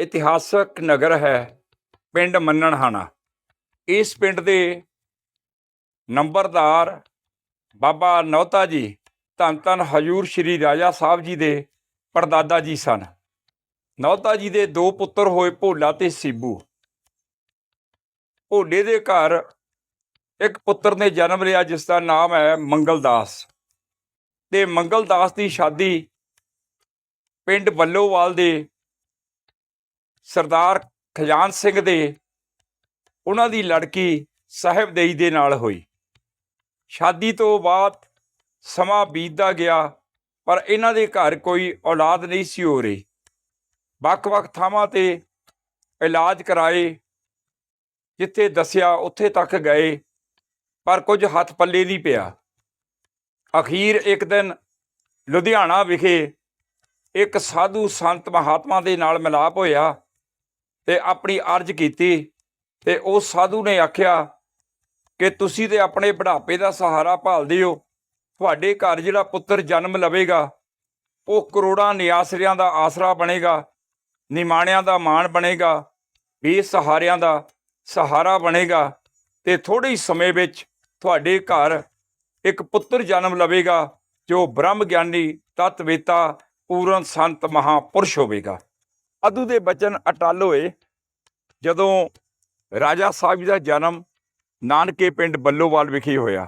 ਇਤਿਹਾਸਕ ਨਗਰ ਹੈ ਪਿੰਡ ਮੰਨਣਹਾਣਾ। ਇਸ ਪਿੰਡ ਦੇ ਨੰਬਰਦਾਰ ਬਾਬਾ ਨੌਤਾ ਜੀ, ਧੰਨ ਧੰਨ ਹਜੂਰ ਸ਼੍ਰੀ ਰਾਜਾ ਸਾਹਿਬ ਜੀ ਦੇ ਪੜਦਾਦਾ ਜੀ ਸਨ। ਨੌਤਾ ਜੀ ਦੇ ਦੋ ਪੁੱਤਰ ਹੋਏ ਭੋਲਾ ਤੇ ਸੀਬੂ। ਭੋਲੇ ਦੇ ਘਰ ਇੱਕ ਪੁੱਤਰ ਨੇ ਜਨਮ ਲਿਆ, ਜਿਸ ਦਾ ਨਾਮ ਹੈ ਮੰਗਲਦਾਸ। ਤੇ ਮੰਗਲਦਾਸ ਦੀ ਸ਼ਾਦੀ ਪਿੰਡ ਬੱਲੋਵਾਲ ਦੇ ਸਰਦਾਰ ਖਜਾਨ ਸਿੰਘ ਦੇ, ਉਹਨਾਂ ਦੀ ਲੜਕੀ ਸਾਹਿਬਦੇਈ ਦੇ ਨਾਲ ਹੋਈ। ਸ਼ਾਦੀ ਤੋਂ ਬਾਅਦ ਸਮਾਂ ਬੀਤਦਾ ਗਿਆ, ਪਰ ਇਹਨਾਂ ਦੇ ਘਰ ਕੋਈ ਔਲਾਦ ਨਹੀਂ ਸੀ ਹੋ ਰਹੀ। ਵੱਖ-ਵੱਖ ਥਾਵਾਂ ਤੇ ਇਲਾਜ ਕਰਾਏ, ਜਿੱਥੇ ਦੱਸਿਆ ਉੱਥੇ ਤੱਕ ਗਏ, ਪਰ ਕੁਝ ਹੱਥ ਪੱਲੇ ਨਹੀਂ ਪਿਆ। ਅਖੀਰ ਇੱਕ ਦਿਨ ਲੁਧਿਆਣਾ ਵਿਖੇ ਇੱਕ ਸਾਧੂ ਸੰਤ ਮਹਾਤਮਾ ਦੇ ਨਾਲ ਮਿਲਾਪ ਹੋਇਆ। ਤੇ ਆਪਣੀ ਅਰਜ਼ ਕੀਤੀ ਤੇ ਉਹ ਸਾਧੂ ਨੇ ਆਖਿਆ ਕਿ ਤੁਸੀਂ ਤੇ ਆਪਣੇ ਬੁਢਾਪੇ ਦਾ ਸਹਾਰਾ ਭਾਲਦੇ ਹੋ ਤੁਹਾਡੇ ਘਰ ਜਿਹੜਾ ਪੁੱਤਰ ਜਨਮ ਲਵੇਗਾ, ਉਹ ਕਰੋੜਾਂ ਨਿਆਸਰਿਆਂ ਦਾ ਆਸਰਾ ਬਣੇਗਾ, ਨਿਮਾਣਿਆਂ ਦਾ ਮਾਣ ਬਣੇਗਾ, ਬੇਸਹਾਰਿਆਂ ਦਾ ਸਹਾਰਾ ਬਣੇਗਾ ਤੇ ਥੋੜੇ ਹੀ ਸਮੇਂ ਵਿੱਚ ਤੁਹਾਡੇ ਘਰ ਇੱਕ ਪੁੱਤਰ ਜਨਮ ਲਵੇਗਾ, ਜੋ ਬ੍ਰਹਮ ਗਿਆਨੀ ਤਤਵੇਤਾ ਪੂਰਨ ਸੰਤ ਮਹਾਪੁਰਸ਼ ਹੋਵੇਗਾ। ਅਦੂ ਦੇ ਬਚਨ ਅਟਲ ਹੋਏ। ਜਦੋਂ ਰਾਜਾ ਸਾਹਿਬ ਜੀ ਦਾ ਜਨਮ ਨਾਨਕੇ ਪਿੰਡ ਬੱਲੋਵਾਲ ਵਿਖੇ ਹੋਇਆ।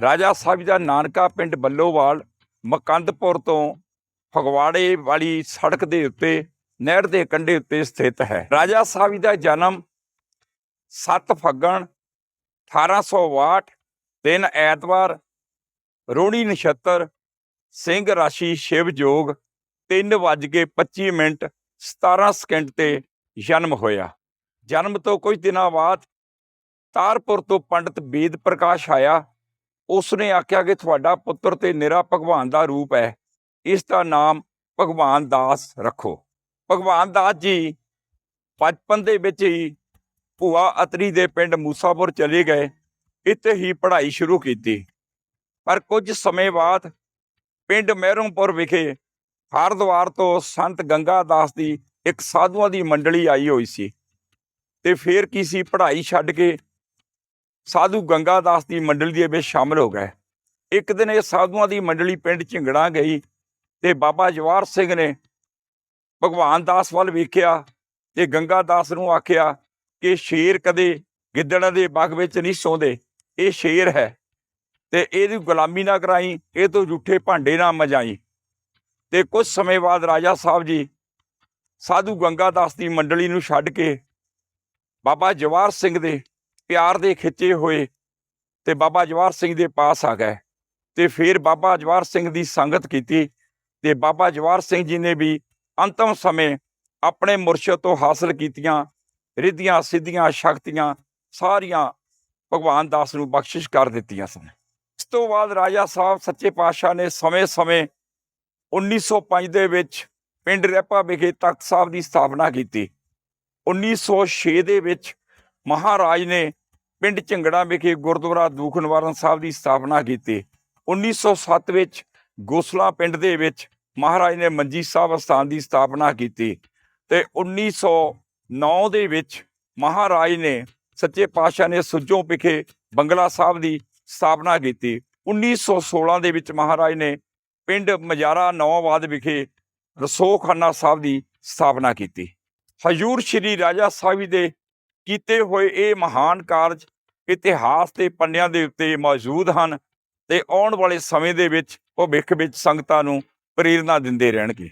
ਰਾਜਾ ਸਾਹਿਬ ਜੀ ਦਾ ਨਾਨਕਾ ਪਿੰਡ ਬੱਲੋਵਾਲ ਮਕੰਦਪੁਰ ਤੋਂ ਫਗਵਾੜੇ ਵਾਲੀ ਸੜਕ ਦੇ ਉੱਤੇ, ਨਹਿਰ ਦੇ ਕੰਢੇ ਉੱਤੇ ਸਥਿਤ ਹੈ। ਰਾਜਾ ਸਾਹਿਬ ਜੀ ਦਾ ਜਨਮ 7 ਫੱਗਣ 1862 ਦਿਨ ਐਤਵਾਰ, ਰੋਣੀ ਨਛੱਤਰ, ਸਿੰਘ ਰਾਸ਼ੀ ਸ਼ਿਵ ਜੋਗ 3:25 ਮਿੰਟ 17 ਸਕਿੰਟ ਤੇ ਜਨਮ ਹੋਇਆ। ਜਨਮ ਤੋਂ ਕੁਝ ਦਿਨਾਂ ਬਾਅਦ ਤਾਰਪੁਰ ਤੋਂ ਪੰਡਿਤ ਬੇਦ ਪ੍ਰਕਾਸ਼ ਆਇਆ। ਉਸ ਨੇ ਆਖਿਆ ਕਿ ਤੁਹਾਡਾ ਪੁੱਤਰ ਤੇ ਨਿਰਾ ਭਗਵਾਨ ਦਾ ਰੂਪ ਹੈ। ਇਸ ਦਾ ਨਾਮ ਭਗਵਾਨ ਦਾਸ ਰੱਖੋ। ਭਗਵਾਨ ਦਾਸ ਜੀ ਬਚਪਨ ਦੇ ਵਿੱਚ ਹੀ ਭੂਆ ਅਤਰੀ ਦੇ ਪਿੰਡ ਮੂਸਾਪੁਰ ਚਲੇ ਗਏ। ਇੱਥੇ ਹੀ ਪੜ੍ਹਾਈ ਸ਼ੁਰੂ ਕੀਤੀ। ਪਰ ਕੁਝ ਸਮੇਂ ਬਾਅਦ ਪਿੰਡ ਮਹਿਰੋਂਪੁਰ ਵਿਖੇ ਹਰਦੁਆਰ ਤੋਂ ਸੰਤ ਗੰਗਾ ਦਾਸ ਦੀ ਇੱਕ ਸਾਧੂਆਂ ਦੀ ਮੰਡਲੀ ਆਈ ਹੋਈ ਸੀ ਤੇ ਫਿਰ ਕੀ ਸੀ, ਪੜ੍ਹਾਈ ਛੱਡ ਕੇ ਸਾਧੂ ਗੰਗਾ ਦਾਸ ਦੀ ਮੰਡਲੀ ਦੇ ਵਿੱਚ ਸ਼ਾਮਲ ਹੋ ਗਏ। ਇੱਕ ਦਿਨ ਇਹ ਸਾਧੂਆਂ ਦੀ ਮੰਡਲੀ ਪਿੰਡ ਝਿੰਗੜਾ ਗਈ ਤੇ ਬਾਬਾ ਜਵਾਰ ਸਿੰਘ ਨੇ ਭਗਵਾਨ ਦਾਸ ਵੱਲ ਵੇਖਿਆ ਤੇ ਗੰਗਾ ਦਾਸ ਨੂੰ ਆਖਿਆ ਕਿ ਸ਼ੇਰ ਕਦੇ ਗਿੱਦੜਾਂ ਦੇ ਬਾਗ ਵਿੱਚ ਨਹੀਂ ਸੌਂਦੇ, ਇਹ ਸ਼ੇਰ ਹੈ ਤੇ ਇਹਦੀ ਗੁਲਾਮੀ ਨਾ ਕਰਾਈ, ਇਹ ਤੋਂ ਝੂਠੇ ਭਾਂਡੇ ਨਾ ਮਜਾਈ। ਤੇ ਕੁਝ ਸਮੇਂ ਬਾਅਦ ਰਾਜਾ ਸਾਹਿਬ ਜੀ ਸਾਧੂ ਗੰਗਾ ਦਾਸ ਦੀ ਮੰਡਲੀ ਨੂੰ ਛੱਡ ਕੇ ਬਾਬਾ ਜਵਾਰ ਸਿੰਘ ਦੇ ਪਿਆਰ ਦੇ ਖਿੱਚੇ ਹੋਏ ਤੇ ਬਾਬਾ ਜਵਾਰ ਸਿੰਘ ਦੇ ਪਾਸ ਆ ਗਏ ਤੇ ਫਿਰ ਬਾਬਾ ਜਵਾਰ ਸਿੰਘ ਦੀ ਸੰਗਤ ਕੀਤੀ ਤੇ ਬਾਬਾ ਜਵਾਰ ਸਿੰਘ ਜੀ ਨੇ ਵੀ ਅੰਤਮ ਸਮੇਂ ਆਪਣੇ ਮੁਰਸ਼ਦ ਤੋਂ ਹਾਸਲ ਕੀਤੀਆਂ, ਰਿੱਧੀਆਂ, ਸਿੱਧੀਆਂ, ਸ਼ਕਤੀਆਂ ਸਾਰੀਆਂ ਭਗਵਾਨ ਦਾਸ ਨੂੰ ਬਖਸ਼ਿਸ਼ ਕਰ ਦਿੱਤੀਆਂ ਸਨ। ਇਸ ਤੋਂ ਬਾਅਦ ਰਾਜਾ ਸਾਹਿਬ ਸੱਚੇ ਪਾਤਸ਼ਾਹ ਨੇ ਸਮੇਂ-ਸਮੇਂ 1905 ਦੇ ਵਿੱਚ ਪਿੰਡ ਰੈਪਾ ਵਿਖੇ ਤਖਤ ਸਾਹਿਬ ਦੀ ਸਥਾਪਨਾ ਕੀਤੀ। 1906 ਦੇ ਵਿੱਚ ਮਹਾਰਾਜ ਨੇ ਪਿੰਡ ਝੰਗੜਾ ਵਿਖੇ ਗੁਰਦੁਆਰਾ ਦੂਖ ਨਿਵਾਰਨ ਸਾਹਿਬ ਦੀ ਸਥਾਪਨਾ ਕੀਤੀ। 1907 ਵਿੱਚ ਗੋਸਲਾ ਪਿੰਡ ਦੇ ਵਿੱਚ ਮਹਾਰਾਜ ਨੇ ਮੰਜੀ ਸਾਹਿਬ ਅਸਥਾਨ ਦੀ ਸਥਾਪਨਾ ਕੀਤੀ ਤੇ 1909 ਦੇ ਵਿੱਚ ਮਹਾਰਾਜ ਨੇ ਸੱਚੇ ਪਾਤਸ਼ਾਹ ਨੇ ਸੁੱਜੋਂ ਵਿਖੇ ਬੰਗਲਾ ਸਾਹਿਬ ਦੀ ਸਥਾਪਨਾ ਕੀਤੀ। 1916 ਦੇ ਵਿੱਚ ਮਹਾਰਾਜ ਨੇ ਪਿੰਡ ਮਜਾਰਾ ਨਵਾਂਬਾਦ ਵਿਖੇ ਰਸੋਖਾਨਾ ਸਾਹਿਬ ਦੀ ਸਥਾਪਨਾ ਕੀਤੀ। ਹਜੂਰ ਸ਼੍ਰੀ ਰਾਜਾ ਸਾਹਿਬ ਜੀ ਦੇ ਕੀਤੇ ਹੋਏ ਇਹ ਮਹਾਨ ਕਾਰਜ ਇਤਿਹਾਸ ਦੇ ਪੰਨਿਆਂ ਦੇ ਉੱਤੇ ਮੌਜੂਦ ਹਨ ਤੇ ਆਉਣ ਵਾਲੇ ਸਮੇਂ ਦੇ ਵਿੱਚ ਭਵਿੱਖ ਵਿੱਚ ਸੰਗਤਾਂ ਨੂੰ ਪ੍ਰੇਰਨਾ ਦਿੰਦੇ ਰਹਿਣਗੇ।